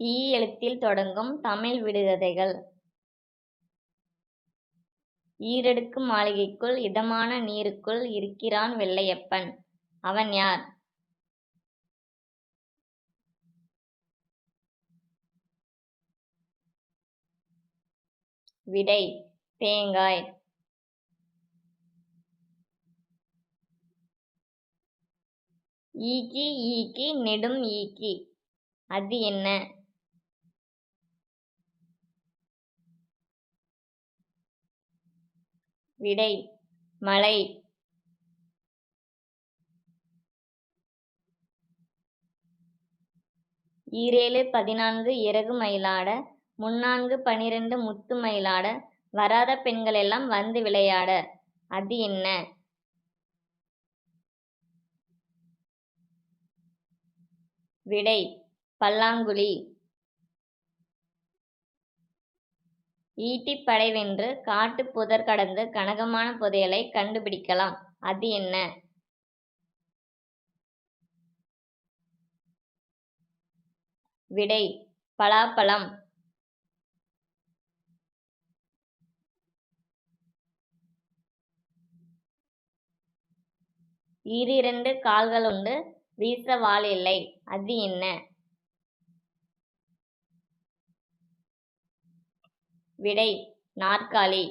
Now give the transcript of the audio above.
ஈ எழுத்தில் தொடங்கும் தமிழ் விடுகதைகள் ஈரடுக்கு மாளிகைக்குள் இதமான நீருக்குள் இருக்கிறான் வெள்ளையப்பன். அவன் யார்? விடை தேங்காய். ஈக்கி ஈக்கி நெடும் ஈக்கி. அது என்ன? விடை மலை ஈரேழு பதினான்கு இறகு மயிலாட முந்நான்கு பனிரண்டு முத்து மயிலாட வராத பெண்கள் எல்லாம் வந்து விளையாட. அது என்ன? விடை பல்லாங்குழி. ஈட்டிப் படைவென்று காட்டுப் புதர் கடந்து கனகமான புதையலைக் கண்டுபிடிக்கலாம். அது என்ன? விடை பலாப்பழம். ஈரிரண்டு கால்களுண்டு வீச வால் இல்லை. அது என்ன? விடை நாற்காலி.